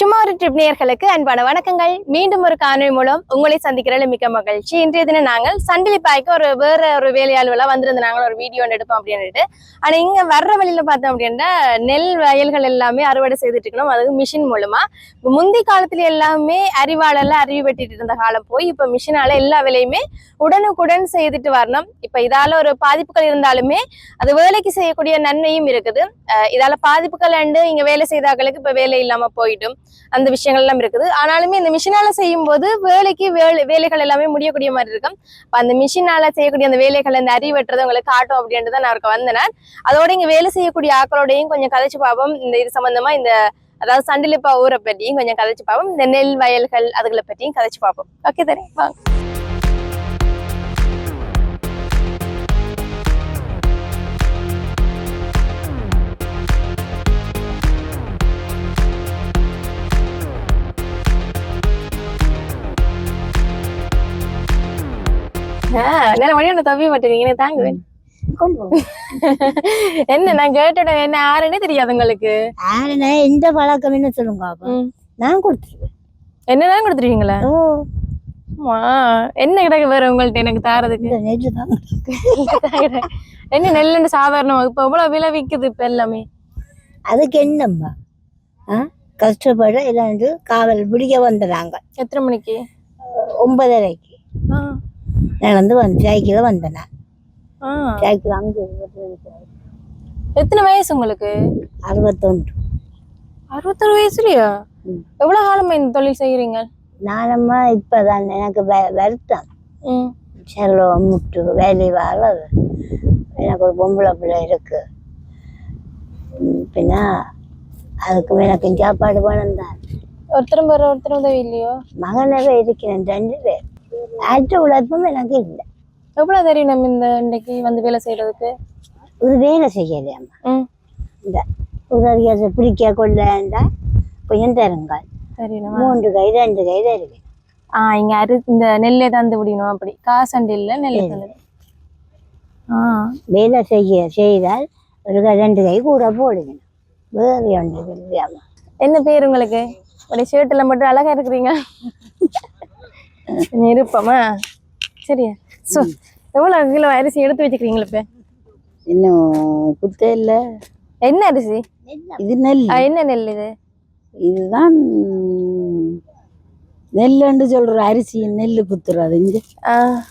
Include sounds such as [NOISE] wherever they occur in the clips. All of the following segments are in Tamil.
சும்மா ஒரு ட்ரிப் நேயர்களுக்கு அன்பான வணக்கங்கள். மீண்டும் ஒரு காணொலி மூலம் உங்களை சந்திக்கிறதுல மிக்க மகிழ்ச்சி. இன்றைய தினம் நாங்கள் சண்டிலிப்பாய்க்கு ஒரு வேற ஒரு வேலையாளுவெல்லாம் வந்திருந்த நாங்கள் ஒரு வீடியோ எடுப்போம் அப்படின்ட்டு ஆனால் இங்கே வர்ற வழியில பார்த்தோம் அப்படின்னா நெல் வயல்கள் எல்லாமே அறுவடை செய்துட்டு இருக்கணும். அது மிஷின் மூலமா. இப்ப முந்தி காலத்துல எல்லாமே அறிவாளர்ல அறிவு வெட்டிட்டு இருந்த காலம் போய் இப்போ மிஷினால எல்லா வேலையுமே உடனுக்குடன் செய்துட்டு வரணும். இப்போ இதால ஒரு பாதிப்புகள் இருந்தாலுமே அது வேலைக்கு செய்யக்கூடிய நன்மையும் இருக்குது. இதால பாதிப்புகள் அண்டு இங்கே வேலை செய்தாக்களுக்கு இப்போ வேலை இல்லாமல் போயிட்டும் அந்த விஷயங்கள் எல்லாம் இருக்குது. ஆனாலுமே இந்த மிஷினால செய்யும் போது வேலைக்கு வேலை வேலைகள் எல்லாமே முடியக்கூடிய மாதிரி இருக்கும். அப்ப அந்த மிஷினால செய்யக்கூடிய அந்த வேலைகள் அந்த அறிவு வெட்டுறது உங்களுக்கு காட்டும் அப்படின்ட்டு தான் நான் அவருக்கு வந்தேன். அதோட இங்க வேலை செய்யக்கூடிய ஆக்களோடையும் கொஞ்சம் கதைச்சு பார்ப்போம். இந்த இது சம்பந்தமா இந்த அதாவது சண்டிலிப்பா ஊரை பற்றியும் கொஞ்சம் கதைச்சு பார்ப்போம். இந்த நெல் வயல்கள் அதுகளை பற்றியும் கதைச்சு பார்ப்போம். ஓகே தானே வாங்க. நேரம் மணி ஒன்று தவிய மாட்டேங்க. தாங்குவேன் என்ன நான் கேட்டுட என்ன யாருன்னே தெரியாது உங்களுக்கு. யாருன்னா எந்த பழக்கம் என்ன சொல்லுங்க. நான் கொடுத்துருவேன். என்னதான் கொடுத்துருவீங்களா? ஓ. ஆமா என்ன கிடக்கு வேற உங்கள்ட்ட எனக்கு தாரதுக்கு? நெல்லு தான் [LAUGHS] என்ன நெல்லுன்னு சாதாரணமா இப்ப எவ்வளவு விலை விக்குது இப்ப எல்லாமே? அதுக்கு என்னம்மா? கஷ்டப்பட இல்லாண்டு காவல் பிடிக்க வந்துடுறாங்க எத்தனை மணிக்கு? ஒன்பதரைக்கு. நடந்து வந்து சைக்கிள் வந்தேன் நான். சைக்கிள் அங்கே எத்தனை வயசு உங்களுக்கு? அறுபத்தொன்று. அறுபத்தொரு வயசுலயா? ம். எவ்வளவு காலமா இந்த தொழில் செய்யறீங்க நானம்மா இப்பதான் எனக்கு வ- வருத்தம். ம். செல்வம் முட்டு வேலை வாழது. எனக்கு ஒரு பொம்பளை பிள்ளை இருக்கு. ம், பின்ன அதுக்கு எனக்கு சாப்பாடு வேணும் தான் ஒருத்தரும் வேற ஒருத்தரும் உதவி இல்லையோ? மகனவே இருக்கிறேன் ரெண்டு பேர். ஆற்று உழைப்பும் எனக்கு இல்லை. எவ்வளவு தெரியும் நம்ம இந்த இன்னைக்கு வந்து வேலை செய்யறதுக்கு? ஒரு வேலை செய்யலையம்மா இந்த உதவியை பிடிக்க கொள்ளண்டா கொஞ்சம் தெரியும் மூன்று கை ரெண்டு கை தருவேன். ஆ இங்க அரு இந்த நெல்லை தந்து விடணும் அப்படி. காசண்டு இல்ல நெல்லை தந்து ஆ. வேலை செய்ய செய்தால் ஒரு கை ரெண்டு கை கூட போடுவேன் வேறு ஒன்று என்ன பேர் உங்களுக்கு? உடைய ஷர்ட்ல மட்டும் அழகா இருக்கிறீங்க. இருப்பமா சரியா. சோ எவ்வளவு கிலோ அரிசி எடுத்து வச்சுக்கிறீங்களா இப்ப? இன்னும் குத்த இல்லை. என்ன அரிசி? இது நெல். என்ன நெல் இது? இதுதான் நெல்லுன்னு சொல்ற அரிசி நெல் குத்துறது இங்க. ஆ,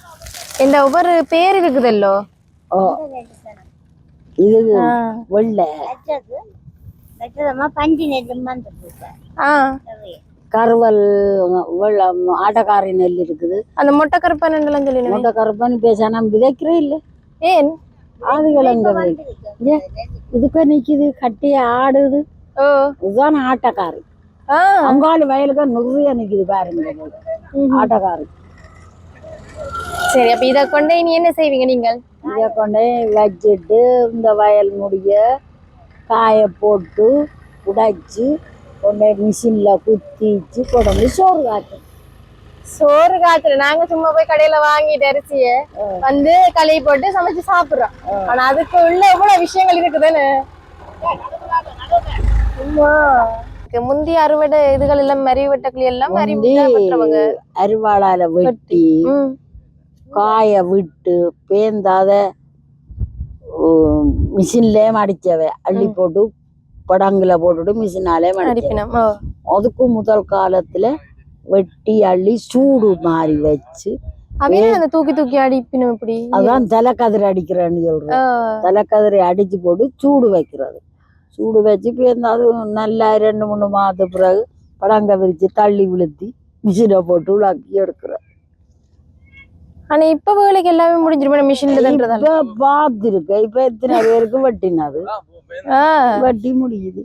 இந்த ஒவ்வொரு பேர் இருக்குதல்லோ? ஓ. இது. வெள்ளை. பஞ்சு நெல் ஆ. கருவல் ஆட்டக்காரி நெல் இருக்குது. அந்த மொட்டை கருப்பா நெல்லாம் சொல்லி மொத்த கருப்பான்னு பேசாம விதைக்கிறே இல்லை. ஏன்? ஆடுகள் அங்க இங்க இதுக்கு நிக்குது கட்டி ஆடுது. ஓ. இதுதான் ஆட்டக்காரி. ஆ. அங்காளி வயலுக்கு நிறைய நிக்குது பாருங்க ஆட்டக்காரி. சரி அப்ப இத கொண்டே நீ என்ன செய்வீங்க நீங்கள்? இதை கொண்டே வச்சுட்டு இந்த வயல் முடிய காய போட்டு உடைச்சு கொண்டே மிஷினில் குத்திச்சு கொண்டு சோறு காட்டும் சோறு காத்துல நாங்க சும்மா போய் கடையில வாங்கிட்டு அரிசிய வந்து கழுவி போட்டு சமைச்சு சாப்பிடுறோம். ஆனா அதுக்கு உள்ள எவ்வளவு விஷயங்கள் இருக்குதானே ஆமா. இதுக்கு முந்தைய அறுவடை இதுகள் எல்லாம் மறி வெட்டக்கிளி எல்லாம் மறி முந்தி அருவாளால வெட்டி. காய விட்டு பேந்தாத மிஷின்லயே மடிச்சவ. அள்ளி போட்டு படங்குல போட்டுட்டு மிஷினாலே ஓ. அதுக்கும் முதல் காலத்துல வெட்டி அள்ளி சூடு மாறி வச்சு தூக்கி தூக்கி அடிப்பினம் இப்படி? அதான் தலைக்கதிர் அடிக்கிறேன்னு சொல்றேன். தலைக்கதிரை அடிச்சு போட்டு சூடு வைக்கிறது. சூடு வச்சு இப்போ அது நல்லா ரெண்டு மூணு மாதத்து பிறகு படங்க விரிச்சு தள்ளி விழுத்தி மிஷினை போட்டு உலாக்கி எடுக்கிறோம் ஆனா இப்ப வேலைக்கு எல்லாமே முடிஞ்சிருமே மிஷின்ல தன்றதால இப்ப பார்த்துருக்க இப்ப எத்தனை பேருக்கு வெட்டினது? வெட்டி முடியுது.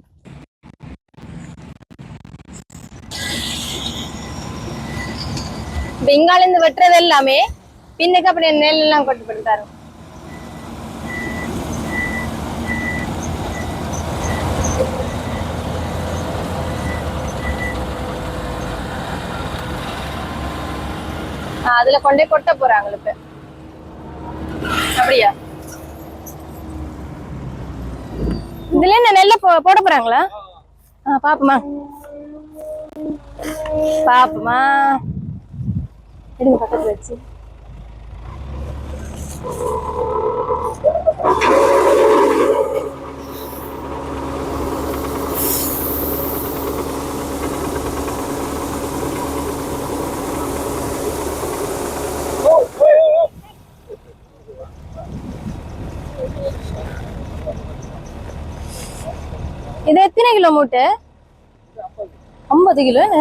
இப்ப இங்கால இருந்து வெட்டுறது எல்லாமே பின்னுக்கு அப்படி நெல் எல்லாம் கொட்டு பண்ணிட்டாரு அதுல கொண்டே கொட்ட போறாங்க இப்ப அப்படியா? இதுல என்ன நெல்ல போட போறாங்களா? ஆ பாப்போமா பாப்போமா எடுங்க பக்கத்துல வச்சு இது எத்தனை கிலோ மூட்டை? ஐம்பது கிலோ என்ன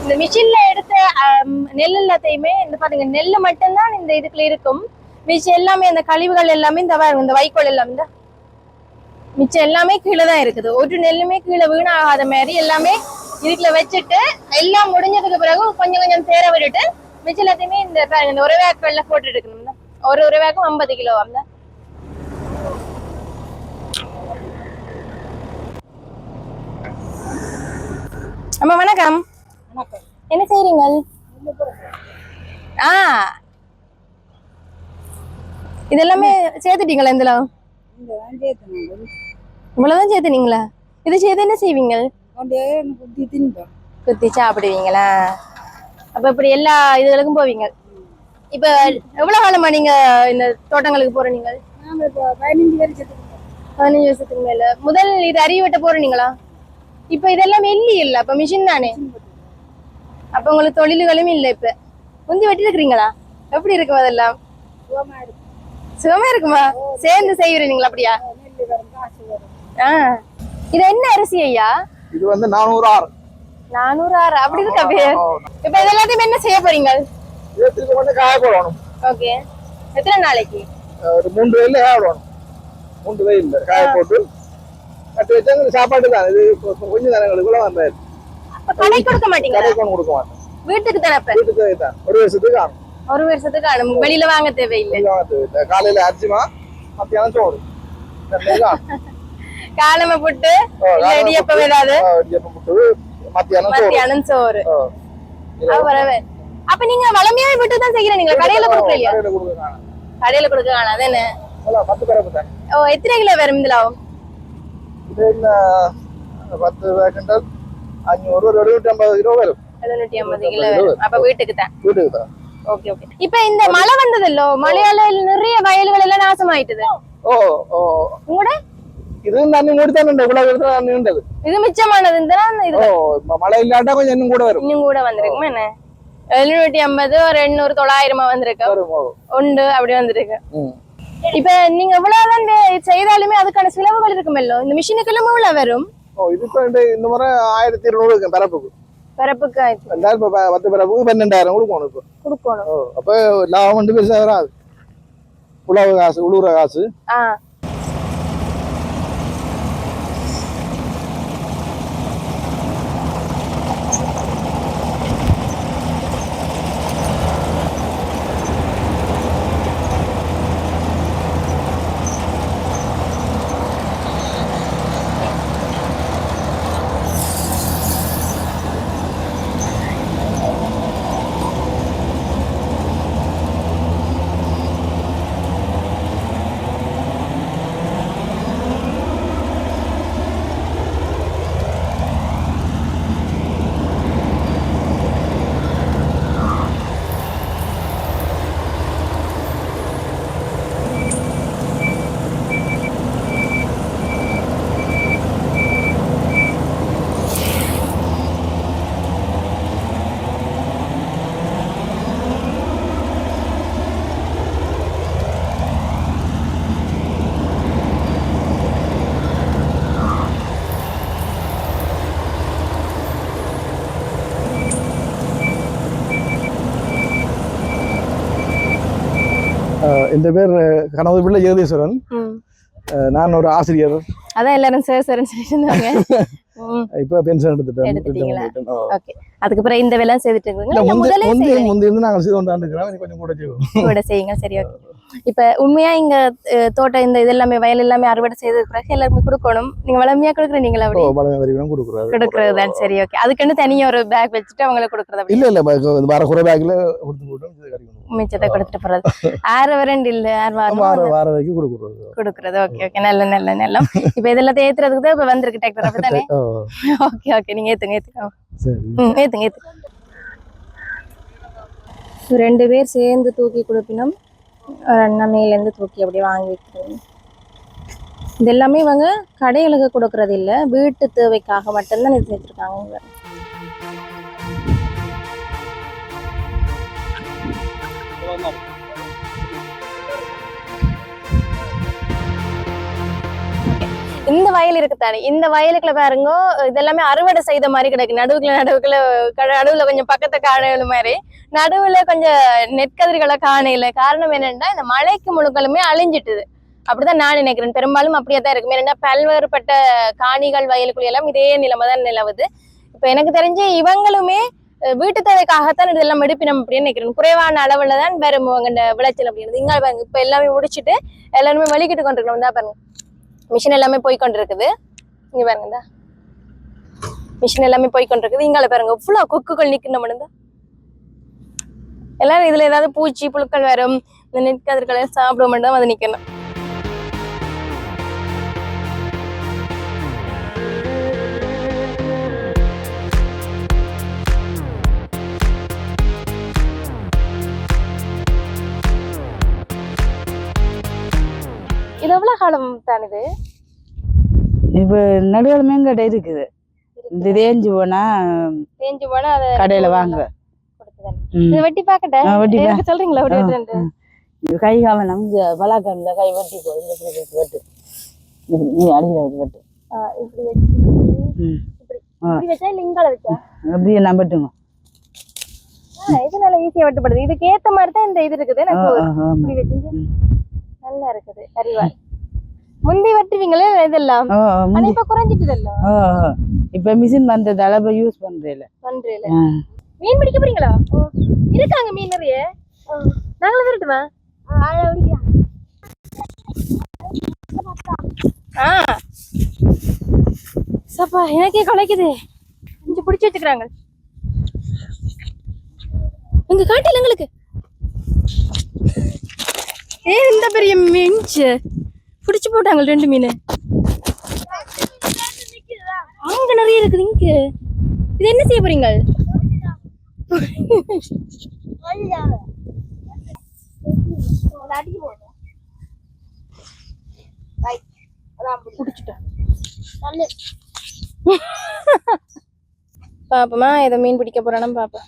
இந்த மிஷின்ல எடுத்த ஆம், நெல் எல்லாத்தையுமே இந்த பாருங்க நெல் மட்டும்தான் இந்த இதுக்குள்ள இருக்கும். மிச்சம் எல்லாமே இந்த கழிவுகள் எல்லாமே இந்த இந்த வைக்கோல் எல்லாம் இந்த மிச்சம் எல்லாமே கீழே தான் இருக்குது. ஒரு நெல்லுமே கீழே வீணாகாத மாதிரி எல்லாமே இதுக்குள்ள வச்சுட்டு எல்லாம் முடிஞ்சதுக்கு பிறகு கொஞ்சம் கொஞ்சம் சேர விட்டுட்டு மிச்சம் எல்லாத்தையுமே இந்த பாருங்க இந்த ஒரு வேக்கல்ல போட்டு எடுக்கணும் இந்த. ஒரு ஒரு வேக்கம் ஐம்பது கிலோ அந்த. அம்மா வணக்கம். என்ன செய்றீங்க ஆ. இதெல்லாமே சேர்த்துட்டீங்களா இதுல இந்த இவ்வளவுதான் சேர்த்துனீங்களா? இது சேர்த்து என்ன செய்வீங்க? குத்தி சாப்பிடுவீங்களா? அப்ப இப்படி எல்லா இதுகளுக்கும் போவீங்க. இப்ப எவ்வளவு காலமா நீங்க இந்த தோட்டங்களுக்கு போற நீங்க பதினஞ்சு வருஷத்துக்கு பதினஞ்சு வருஷத்துக்கு மேல. முதல் இது அறிவு வெட்ட போறீங்களா? இப்ப இதெல்லாம் வெள்ளி இல்ல அப்ப மிஷின் தானே? அப்ப உங்களுக்கு தொழில்களும் இல்ல இப்ப. முந்தி வெட்டி இருக்கிறீங்களா? எப்படி இருக்கும் அதெல்லாம்? சுகமா இருக்கும்? சேர்ந்து செய்வீங்களா அப்படியா? இது என்ன அரிசி ஐயா? இது வந்து நானூறு ஆறு. நானூறு ஆறு. அப்படி இருக்கா பேர் இப்ப இது எல்லாத்தையும் என்ன செய்ய போறீங்க? காய போடணும். ஓகே. எத்தனை நாளைக்கு? ஒரு மூன்று வெயில் காய போடணும். மூன்று வெயில் காய போட்டு கட்டி வச்சா எங்களுக்கு சாப்பாடு தான். இது கொஞ்சம் இவ்வளவு வந்தாரு அப்ப கடை கொடுக்க மாட்டீங்களா? கடை கொண்டு கொடுக்க மாட்டோம். வீட்டுக்கு தானே வீட்டுக்கு தான் ஒரு வருஷத்துக்கு ஆகும். ஒரு வருஷத்துக்கு அனு வெளியில வாங்க தேவையில்லை. வாங்க தேவையில்லை. காலையில அரிசிமா மத்தியானம் சோறு. [LAUGHS] காலம புட்டு இடியப்பம் புட்டு, ஏதாவது? இடியப்பம் புட்டு மத்தியானம் மத்தியானம் சோறு. அப்ப நீங்க வளமையாவே விட்டு தான் செய்யறீங்க கடையில கொடுக்கல இல்லையா? கடையில கொடுக்க காணும். அதானே? ஓ எத்தனை கிலோ வரும் இதுல? பத்து கிண்டல் அஞ்சூறு ஒரு எழுநூற்றி ஐம்பது கிலோ வரும். எழுநூத்தி ஐம்பது கிலோ அப்ப வீட்டுக்கு தான் வீட்டுக்கு தான் ஓகே ஓகே. இப்ப இந்த மழை வந்ததில்லோ? மழையால நிறைய வயல்கள் எல்லாம் நாசமாயிட்டுது. ஓ ஓ. உங்களோட? இது தண்ணி மூடி தான் உண்டு இவ்வளவு இடத்துல உண்டது. இது மிச்சமானது இது ஓ மழை இல்லாட்டா கொஞ்சம் இன்னும் கூட வரும். இன்னும் கூட வந்திருக்குமா என்ன? எழுநூத்தி ஐம்பது ஒரு எண்ணூறு தொள்ளாயிரமா வந்திருக்கு. உண்டு அப்படி வந்திருக்கு. இப்ப நீங்க எவ்வளவுதான் செய்தாலுமே அதுக்கான செலவுகள் இருக்குமல்லோ? இந்த எவ்வளவு வரும்? ஓ இந்த முறை ஆயிரத்தி இருநூறு பரப்புக்கு பிறப்புக்கு ரெண்டாயிரம் இப்போ பத்து பரப்புக்கு பன்னெண்டாயிரம் கொடுக்கணும் இப்போ. கொடுக்கணும். அப்போ லாபம் வந்து பெருசாக வராது. உழவு காசு உழுவுற காசு. இந்த பேர் கனவு பிள்ளை ஜெகதீஸ்வரன். நான் ஒரு ஆசிரியர். அதான் எல்லாரும் சார் இருந்தாங்க ம், இப்போ பென்ஷன் எடுத்துட்டேன். ஓகே அதுக்கு பிறகு இந்த வேலை செய்துட்டு இல்ல, இருக்கீங்களா? இல்ல முந்தி- இருந்து நாங்கள் செய்து கொண்டாந்து இருக்கிறோம் கொஞ்சம் கூட செய்வோம். கூட செய்யுங்க. சரி ஓகே இப்ப உண்மையா இங்க தோட்டம் இந்த இது எல்லாமே வயல் எல்லாமே அறுவடை செய்தது பிறகு எல்லாருமே கொடுக்கணும். நீங்க வளமையா கொடுக்குறீங்களா ஓ அப்படி கொடுக்கறது தான். சரி ஓகே அதுக்குன்னு தனியா ஒரு பேக் வச்சுட்டு அவங்களுக்கு கொடுக்கறது அப்படி? இல்ல இல்ல ப- இந்த வர குறை பேக்ல கொடுத்து போட்டோம் இது கறி கொண்டு மிச்சத்தை கொடுத்துட்டு போறது. ஆறு வரண்டு இல்ல ஆறு வாரம் வார வரைக்கும் கொடுக்குறது. கொடுக்கறது. ஓகே ஓகே நல்ல நல்ல நல்ல. இப்ப இதெல்லாம் ஏத்துறதுக்கு தான் இப்ப வந்திருக்கு டிராக்டர் அப்படித்தானே? ஓ. ஓகே ஓகே நீங்க ஏத்துங்க ஏத்துங்க சரி. ம் ஏத்துங்க ஏத்துங்க. ரெண்டு பேர் சேர்ந்து தூக்கி கொடுப்பினோம் ஒரு அண்ணா மேலேருந்து தூக்கி அப்படியே வாங்கி வைக்கிறேன் இது எல்லாமே இவங்க கடைகளுக்கு கொடுக்கறது இல்ல வீட்டு தேவைக்காக மட்டும்தான் இது செஞ்சிருக்காங்க இவங்க. இந்த வயல் இருக்குதானே இந்த வயலுக்குள்ள பாருங்க இதெல்லாமே அறுவடை செய்த மாதிரி கிடக்கு. நடுவுக்குள்ள நடுவுக்குள்ள க- நடுவுல கொஞ்சம் பக்கத்தை காணல மாதிரி. நடுவுல கொஞ்சம் நெற்கதிர்களை காணையில காரணம் என்னன்னா இந்த மழைக்கு முழுக்களுமே அழிஞ்சிட்டுது. அப்படிதான் நான் நினைக்கிறேன். பெரும்பாலும் அப்படியே தான் இருக்கு. ஏன்னா பல்வேறுபட்ட காணிகள் வயலுக்குள்ள எல்லாம் இதே நிலைமை தான் நிலவுது. இப்ப எனக்கு தெரிஞ்சு இவங்களுமே வீட்டு தேவைக்காகத்தான் இதெல்லாம் எடுப்பினம் அப்படின்னு நினைக்கிறேன். குறைவான அளவுல தான் வரும் இவங்க விளைச்சல் அப்படின்றது. இங்க பாருங்க இப்ப எல்லாமே முடிச்சிட்டு எல்லாருமே வலிக்கிட்டு கொண்டிருக்கணும். தான் பாருங்க. மிஷின் எல்லாமே போய் கொண்டிருக்குது இங்க பாருங்க மிஷின் எல்லாமே போய் கொண்டிருக்குது இங்கால பாருங்க ஃபுல்லா கொக்குகள் நிக்கணும் மட்டும் எல்லாரும் இதுல ஏதாவது பூச்சி புழுக்கள் வரும். இந்த நெற்கதிர்களை சாப்பிட மட்டும் அது நிக்கணும். இது எவ்வளவு காலம் தான் இது இப்போ நடுவில் மேங்கடை இருக்குது. இந்த ரேஞ்சு போனா தேஞ்சு போனா அதை கடையில வாங்க. இது வெட்டி பாக்கட்டேன் வெட்டி சொல்றீங்களா? வெட்டி கை காலம் நமக்கு பலாக்கண்ணில் கை வெட்டி போ வெட்டு. நீ வச்சு வெட்டு. இப்படி வச்சு. இப்படி இங்கால வச்சா? அப்படியே நான் வெட்டுங்க. ஆ, இது நல்லா ஈஸியா வெட்டப்படுது. இதுக்கு ஏத்த மாதிரி தான் இந்த இது இருக்குது. நல்லா இருக்குது. அறிவா முந்தி வெட்டுவீங்களே இதெல்லாம்? இப்ப குறைஞ்சிட்டு இல்ல ஓ ஓ. இப்ப மிஷின் வந்ததால இப்ப யூஸ் பண்றேன் பண்றேல மீன் பிடிக்க போறீங்களா? இருக்காங்க மீன் நிறைய. நாங்களும் விரட்டுமா? ஆ சப்பா எனக்கே குலைக்குது. கொஞ்சம் பிடிச்சி வச்சுக்கிறாங்க. இங்க காட்டில எங்களுக்கு. ஏ இந்த பெரிய மீன்ச்சு பிடிச்சு போட்டாங்க ரெண்டு மீன். அங்க நிறைய இருக்குது இங்க. இது என்ன செய்ய போறீங்க? பாப்பமா ஏதோ மீன் பிடிக்க போறானு பாப்பா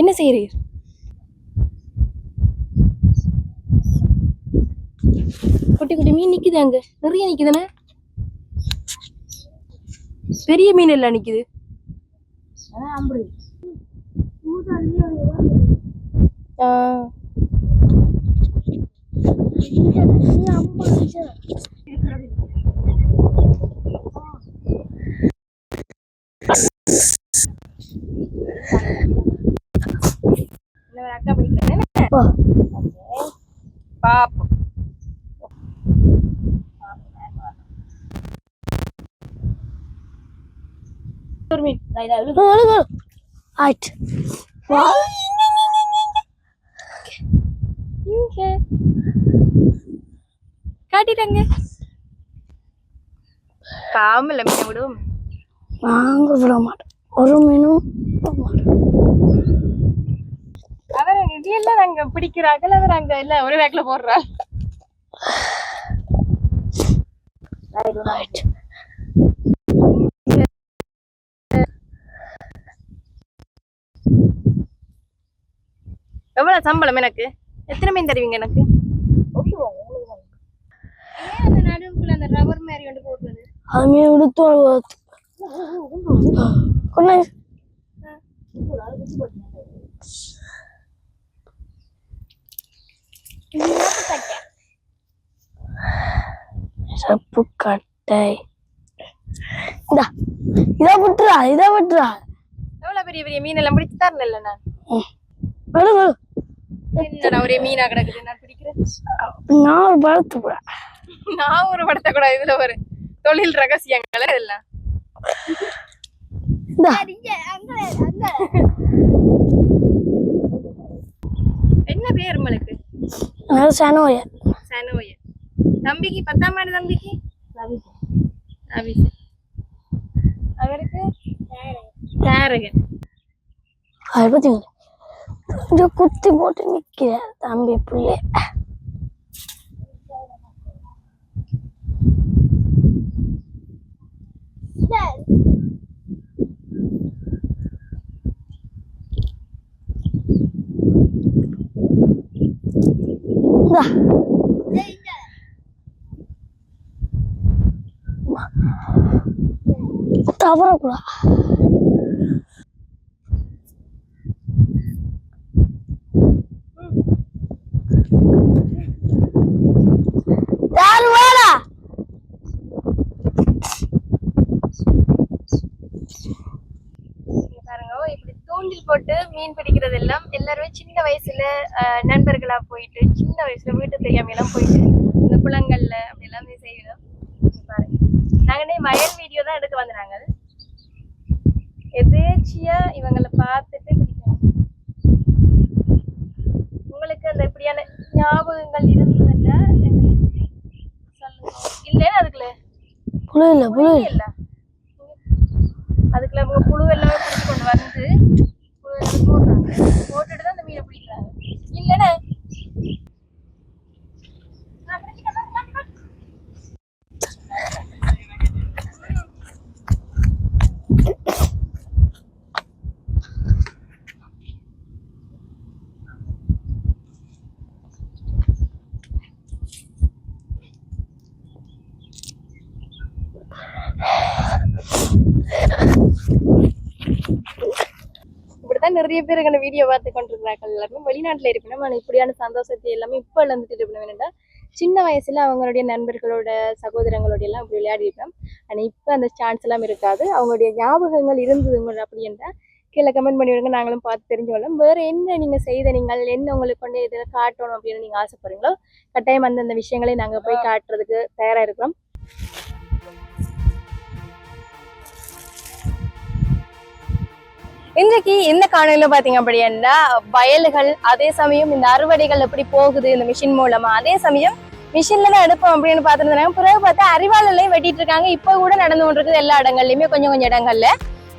என்ன செய்யறீர் குட்டி குட்டி மீன் நிக்குது அங்க நிறைய நிக்குதுண்ணே பெரிய மீன் எல்லாம் நிக்குது அக்கா பிடிக்கிறேன் பாப்போம் ஆயிட்டு இங்க காட்டிட்டாங்க பாவமில்ல மீனை விடும் வாங்க விட மாட்டேன் ஒரு மீனும் அவர் இது எல்லாம் நாங்க பிடிக்கிறார்கள் அவர் அங்க இல்ல ஒரு வேக்கில போடுறா எவ்வளவு சம்பளம் எனக்கு? எத்தனை மீன் தருவீங்க எனக்கு? செப்பு கட்டை. இந்தா இதை விட்டுறா இதை விட்டுறா. எவ்வளவு பெரிய பெரிய மீன் எல்லாம் பிடிச்சு தரல நான். என்னடா ஒரே மீனா கிடக்குது நான் பிடிக்கிறேன். நான் ஒரு பழத்து போட நான் ஒரு படத்தை கூட இதுல ஒரு தொழில் ரகசியங்கள் இதெல்லாம் என்ன பேர் உங்களுக்கு? அது சனோய. சனோய. தம்பிக்கு பத்தாம் ஆண்டு தம்பிக்கு? அபிஷேக். அவருக்கு? தாரகன். அதை பார்த்தீங்களா இந்த குத்தி போட்டு நிக்கிற தம்பி பிள்ளை இந்தா. தவறக்கூடாது யாரு வேடா இங்க பாருங்க இப்படி தூண்டில் போட்டு மீன் பிடிக்கிறது எல்லாம் எல்லாருமே சின்ன நண்பர்களா போயிட்டு சின்ன வயசுல வீட்டு தெரியாம எல்லாம் போயிட்டு இந்த குளங்கள்ல அப்படி எல்லாமே செய்யலாம் இங்க பாருங்க நாங்களே வயல் வீடியோ தான் எடுக்க வந்தாங்க எதேச்சியா இவங்களை பார்த்துட்டு பிடிக்கணும் உங்களுக்கு அந்த இப்படியான ஞாபகங்கள் சொல்லுங்க. இல்லையா அதுக்குள்ள? புழு இல்ல புழு இல்ல. அதுக்குள்ள புழு எல்லாமே பிடிச்சு கொண்டு வந்து போடுறாங்க. போட்டுட்டு தான் அந்த மீனை பிடிக்கிறாங்க இல்லைன்னா இப்படித்தான் நிறைய பேர் எங்க வீடியோ பார்த்து கொண்டிருக்கிறார்கள். எல்லாருமே வெளிநாட்டுல இருக்கணும். ஆனா இப்படியான சந்தோஷத்தை எல்லாமே இப்ப இழந்துட்டு இருக்கணும். வேணும்டா சின்ன வயசுல அவங்களுடைய நண்பர்களோட சகோதரங்களோட எல்லாம் இப்படி விளையாடி இருப்பேன் ஆனா இப்ப அந்த சான்ஸ் எல்லாம் இருக்காது. அவங்களுடைய ஞாபகங்கள் இருந்தது அப்படி என்றா கீழே கமெண்ட் பண்ணி விடுங்க. நாங்களும் பார்த்து தெரிஞ்சுக்கொள்ளலாம் வேற என்ன நீங்க செய்த நீங்கள் என்ன உங்களுக்கு கொண்டு இதில் காட்டணும் அப்படின்னு நீங்க ஆசைப்படுறீங்களோ கட்டாயம் அந்தந்த விஷயங்களை நாங்க போய் காட்டுறதுக்கு தயாரா இருக்கிறோம். இன்றைக்கு இந்த காணொலியில பாத்தீங்க அப்படின்னா வயல்கள் அதே சமயம் இந்த அறுவடைகள் எப்படி போகுது இந்த மிஷின் மூலமா அதே சமயம் மிஷின்ல தான் எடுப்போம் அப்படின்னு பார்த்துருந்தாங்க பிறகு பார்த்தா அறிவாளர்லையும் வெட்டிட்டு இருக்காங்க. இப்போ கூட நடந்து கொண்டிருக்குது எல்லா இடங்கள்லயுமே கொஞ்சம் கொஞ்சம் இடங்கள்ல.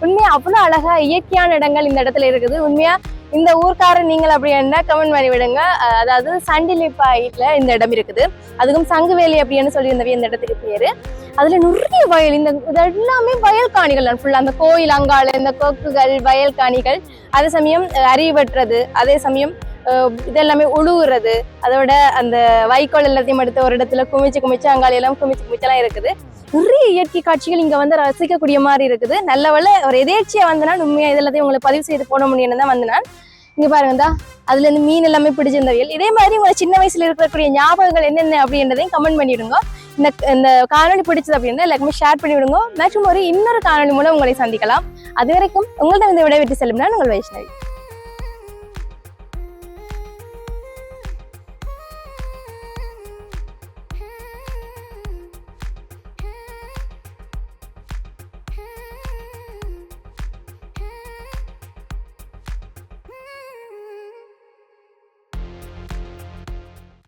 உண்மையா அவ்வளவு அழகா இயற்கையான இடங்கள் இந்த இடத்துல இருக்குது. உண்மையா இந்த ஊர்க்காரர் நீங்கள் அப்படி என்ன கமெண்ட் பண்ணி விடுங்க. அதாவது சண்டிலிப்பாயிட்ல இந்த இடம் இருக்குது. அதுக்கும் சங்குவேலி அப்படின்னு சொல்லியிருந்தவே இந்த இடத்துக்கு பேரு. அதுல நிறைய வயல் இந்த இது எல்லாமே வயல் காணிகள் தான் ஃபுல்லா அந்த கோயில் அங்காள இந்த கொக்குகள் வயல் காணிகள் அதே சமயம் அஹ், வெட்டுறது அதே சமயம் இதெல்லாமே உழுவுறது. அதோட அந்த வைக்கோல் எல்லாத்தையும் எடுத்து ஒரு இடத்துல குமிச்சு குமிச்சு அங்காளி எல்லாம் குமிச்சு குமிச்செல்லாம் இருக்குது. நிறைய இயற்கை காட்சிகள் இங்கே வந்து ரசிக்கக்கூடிய மாதிரி இருக்குது. நல்ல ஒரு எதேச்சியாக வந்தனால் உண்மையாக இது உங்களை உங்களுக்கு பதிவு செய்து போட முடியும்னு தான் வந்து நான் பாருங்கதா பாருங்க மீன் எல்லாமே பிடிச்சிருந்தவியல் இதே மாதிரி உங்களை சின்ன வயசில் இருக்கக்கூடிய ஞாபகங்கள் என்னென்ன அப்படின்றதையும் கமெண்ட் பண்ணிவிடுங்க. இந்த இந்த காணொலி பிடிச்சது அப்படின்னா எல்லாருக்குமே ஷேர் பண்ணிவிடுங்க. மேக்ஸிமம் மற்றும் ஒரு இன்னொரு காணொலி மூலம் உங்களை சந்திக்கலாம். அது வரைக்கும் உங்கள்கிட்ட வந்து விட வெற்றி செல்லும்னா உங்கள் வைஷ்ணவி.